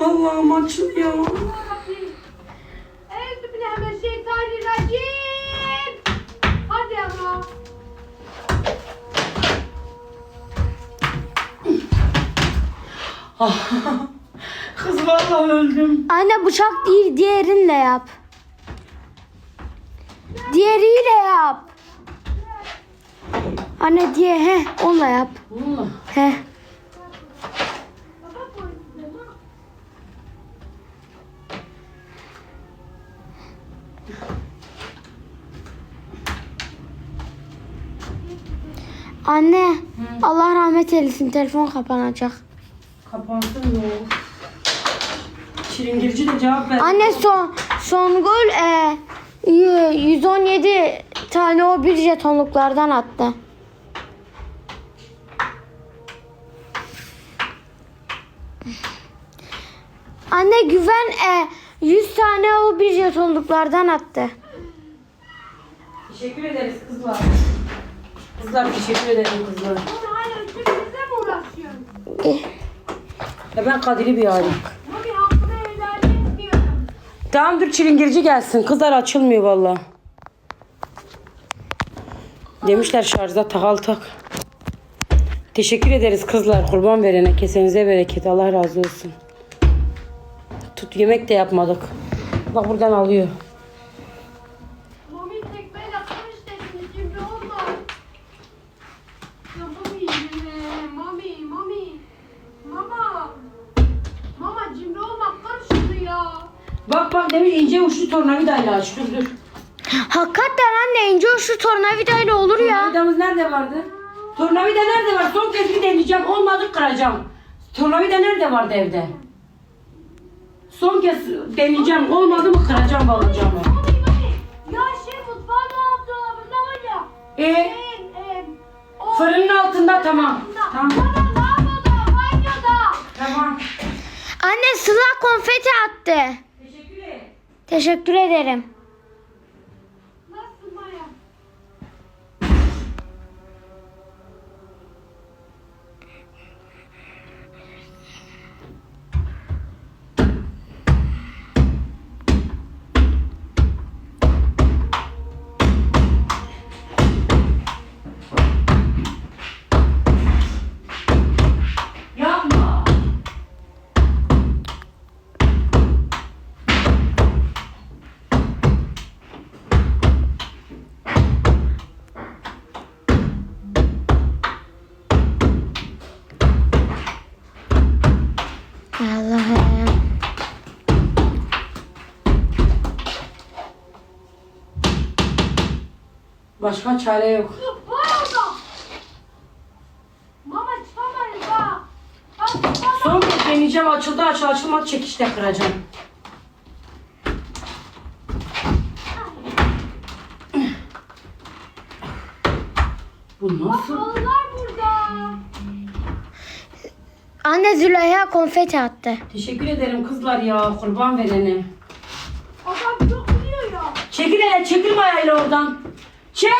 Allah'ım açılıyor. Euzubillahimineşşeytanirracim. Hadi ama. Kız vallahi öldüm. Anne bıçak değil diğerinle yap. Diğeriyle yap. Anne diye he onunla yap. Bununla. He. Anne Allah rahmet eylesin telefon kapanacak. Kapansın yok. Çilingirci de cevap ver. Anne son son gol e, y- 117 tane o bir jetonluklardan attı. Anne güven e, 100 tane o bir jetonluklardan attı. Teşekkür ederiz kızlar. Kızlar teşekkür ederim kızlar. Onu hala üçümüzle mi uğraşıyorsun? Ya ben Kadir'i bir arayayım. Mami hakkını helal. Tamam dur çilingirci gelsin. Kızlar açılmıyor valla. Demişler şarjda takal tak. Teşekkür ederiz kızlar. Kurban verene kesenize bereket. Allah razı olsun. Tut yemek de yapmadık. Bak buradan alıyor. Ya. Bak bak demiş ince uçlu tornavidayla aç. Dur dur. Hakikaten anne ince şu tornavidayla olur ya. Tornavidamız nerede vardı? Tornavida nerede var? Son kez bir deneyeceğim. Olmadı kıracağım. Tornavida nerede vardı evde? Son kez deneyeceğim. Olmadı mı kıracağım Mami. Ya şey mutfağın dolabında var ya. Ee, fırının altında tamam. Tamam. Lavaboda, banyoda. Tamam. Anne Sıla konfeti attı. Teşekkür ederim. Teşekkür ederim. Başka çare yok. Son kez deneyeceğim. Açıldı açıl açılmadı çekişle kıracağım. Bu nasıl? Anne Züleyha konfeti attı. Teşekkür ederim kızlar ya. Kurban verene. Adam çok biliyor ya. Çekil hele çekil ayağıyla oradan. Çek.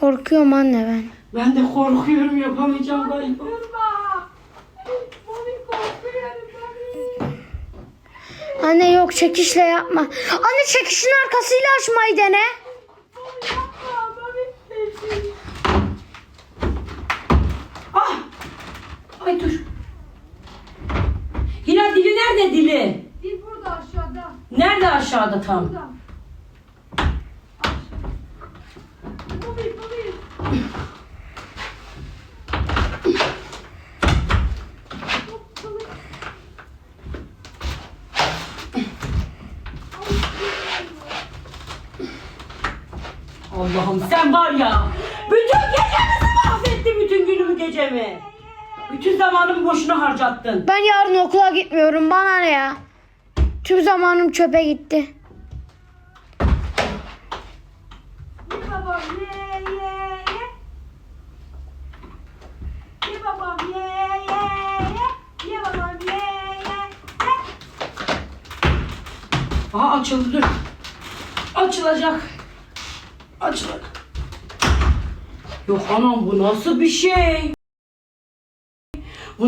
Korkuyorum anne ben. Ben de korkuyorum yapamayacağım galiba. Anne yok çekişle yapma. Anne çekişin arkasıyla açmayı dene. Mami yapma. Mami. Ah! Dur. Hilal dili nerede dili? Dil burada aşağıda. Nerede aşağıda tam? Burada. Allah'ım sen var ya. Bütün gecemizi mahvettin bütün günümü gecemi. Bütün zamanımı boşuna harcattın. Ben yarın okula gitmiyorum bana ne ya. Tüm zamanım çöpe gitti. Ye babam ye ye ye. Ye babam ye ye ye. Ye babam ye ye ye. Aha açıldı dur. Açılacak. Açılacak. Yok anam bu nasıl bir şey?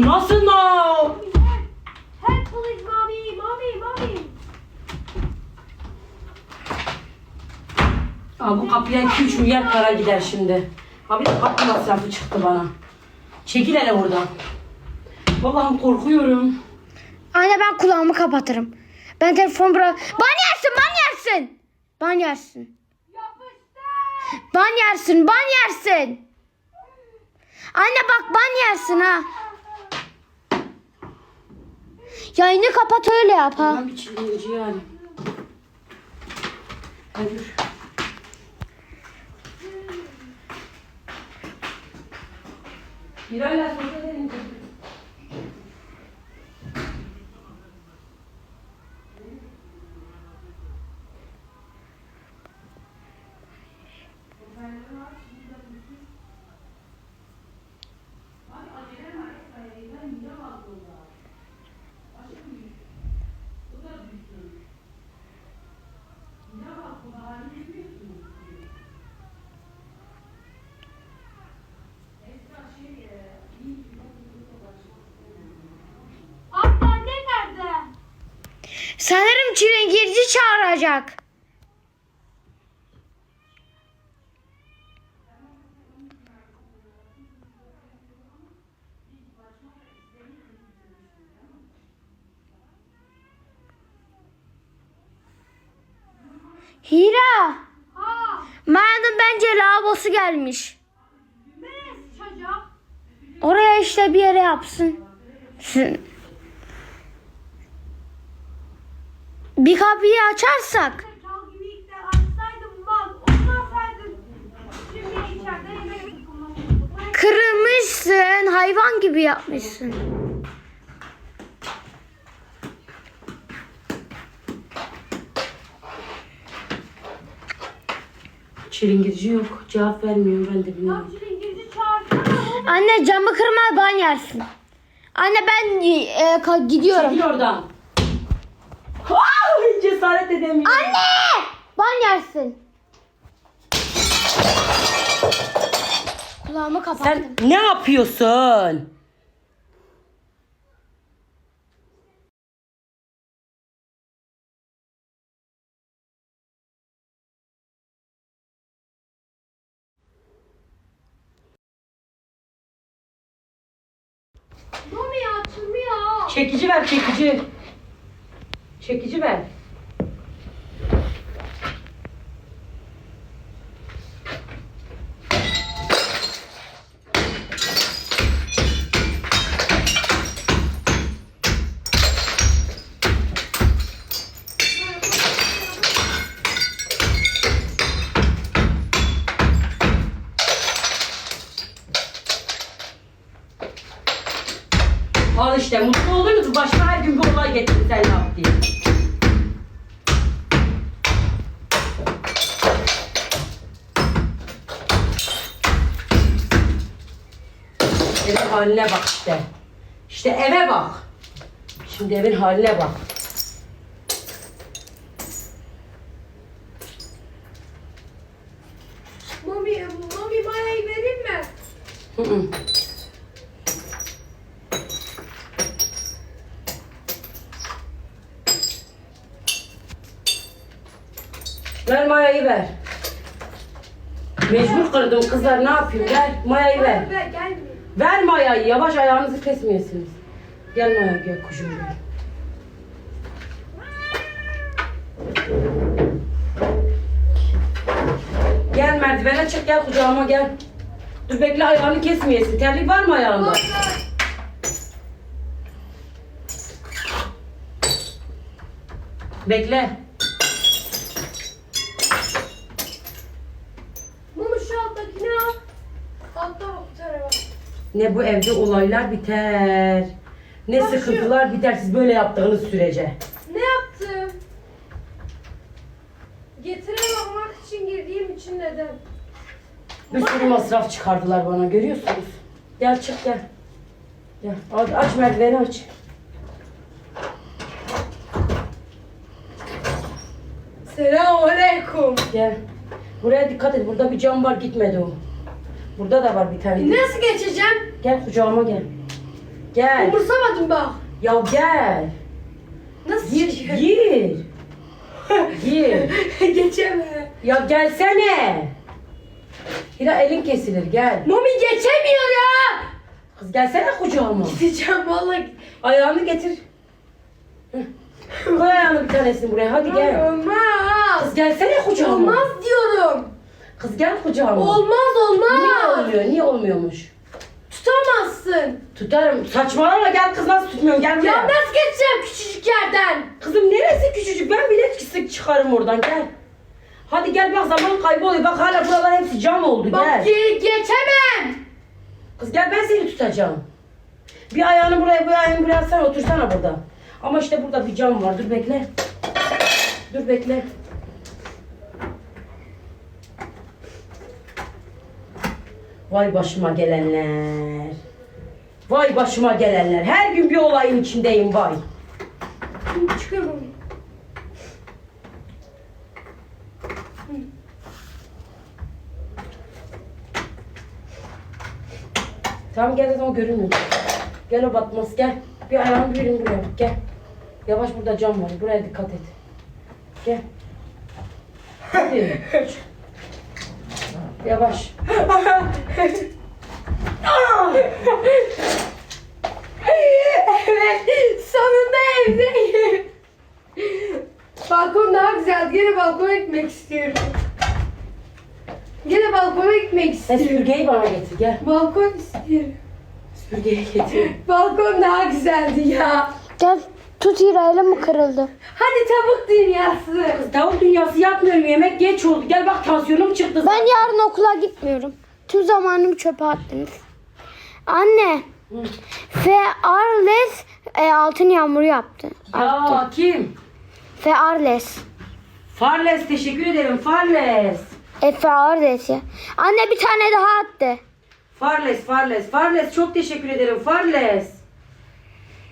Nasıl nav? Help please mommy, mommy, mommy. Aa, bu kapıya 2-3 milyar para gider şimdi. Abi de kapı masrafı çıktı bana. Çekil hele buradan. Vallahi korkuyorum. Anne ben kulağımı kapatırım. Ben telefon bırak. Ban yersin, ban yersin. Ban yersin. Yapıştır. Ban yersin, ban yersin. Anne bak ban yersin ha. Yayını kapat öyle yap ha. Bir çilingirci yani. Hadi hala sohbet edelim. Abi anne nerede? Sanırım çilingirci çağıracak. Hira. Ha, Maya'nın bence lavabosu gelmiş. Oraya işte bir yere yapsın. Bir kapıyı açarsak kırılmışsın, hayvan gibi yapmışsın. Çilingirci yok. Cevap vermiyor ben de bilmiyorum. Anne camı kırma ban yersin. Anne ben e, gidiyorum. Çekil oradan. Cesaret edemiyorum. Anne! Ban yersin. Kulağımı kapattım. Sen ne yapıyorsun? Çekici ver çekici. Çekici ver. Haline bak işte. İşte eve bak. Şimdi evin haline bak. Mami, mami mayayı vereyim mi? Hı hı. Ver mayayı ver. Mecbur kırdım kızlar ne yapayım ver mayayı ver. Ver, gelmiyor. Ver mayayı yavaş ayağınızı kesmeyesiniz. Gel maya gel kuşum gel. Gel merdivene çık gel kucağıma gel. Dur bekle ayağını kesmeyesin. Terlik var mı ayağında? Bekle. Mami şu alttakini al. Altta bak bu tarafa. Ne bu evde olaylar biter. Ne Bak şu- sıkıntılar biter siz böyle yaptığınız sürece. Ne yaptım? Getire bakmak için girdiğim için neden? Bir sürü masraf çıkardılar bana görüyorsunuz. Gel çık gel. Gel aç, aç merdiveni aç. Selamünaleyküm. Gel. Buraya dikkat et. Burada bir cam var gitmedi o. Burada da var bir tane. Nasıl geçeceğim? Gel kucağıma gel. Gel. Umursamadım bak. Ya gel. Nasıl Gir. geçeceğim? Gir. Gir. Geçemem. Ya gelsene. Hira elin kesilir gel. Mami geçemiyor ya. Kız gelsene kucağıma. Gideceğim vallahi. Ayağını getir. Hı. Koy ayağını bir tanesini buraya hadi gel. Olmaz. Kız gelsene kucağıma. Olmaz diyorum. Kız gel kucağıma. Olmaz Niye olmaz. olmuyor? Niye olmuyormuş? Tutamazsın. Tutarım. Saçmalama gel kız nasıl tutmuyorsun gel buraya. Ya nasıl geçeceğim küçücük yerden? Kızım neresi küçücük? Ben bile sık çıkarım oradan gel. Hadi gel bak zaman kayboluyor. Bak hala buralar hepsi cam oldu Bak gel. ge- geçemem. Kız gel ben seni tutacağım. Bir ayağını buraya bir ayağını buraya sen otursana burada. Ama işte burada bir cam var. Dur bekle. Dur bekle. Vay başıma gelenler. Vay başıma gelenler. Her gün bir olayın içindeyim vay. Çıkıyorum. Tamam gel dedim o görünmüyor. Gel o batmaz gel. Bir ayağını verin buraya gel. Yavaş burada cam var. Buraya dikkat et. Gel. Hadi. Yavaş. evet. Sonunda evdeyim. Balkon daha güzel. Gene balkona gitmek istiyorum. Gene balkona gitmek Sen istiyorum. süpürgeyi bana getir gel. Balkon istiyorum. Süpürgeyi getir. Balkon daha güzeldi ya. Gel tut elim mi kırıldı? Hadi tavuk dünyası. Kız tavuk dünyası yapmıyorum. Yemek geç oldu. Gel bak tansiyonum çıktı. Ben yarın okula gitmiyorum. Tüm zamanımı çöpe attınız. Anne. Fearless e, altın yağmuru yaptı. Ya kim? Fearless. Farles teşekkür ederim. Farles. E Fearless ya. Anne bir tane daha attı. Farles, Farles, Farles çok teşekkür ederim Farles.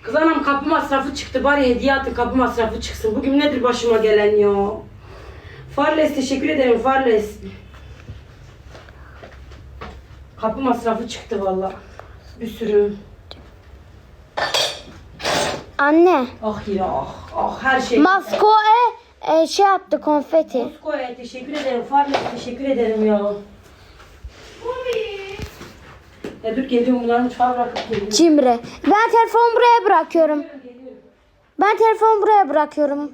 Kız anam kapı masrafı çıktı bari hediye atın kapı masrafı çıksın. Bugün nedir başıma gelen ya? Farles teşekkür ederim Farles. Kapı masrafı çıktı valla. Bir sürü. Anne. Ah ya ah, ah her şey. Maskoe e, şey yaptı konfeti. Moskoya teşekkür ederim Farles teşekkür ederim ya. Ya dur geliyorum bunları mutfağa bırakıp geliyorum. Cimri. Ben telefonu buraya bırakıyorum. Ben telefonu buraya bırakıyorum.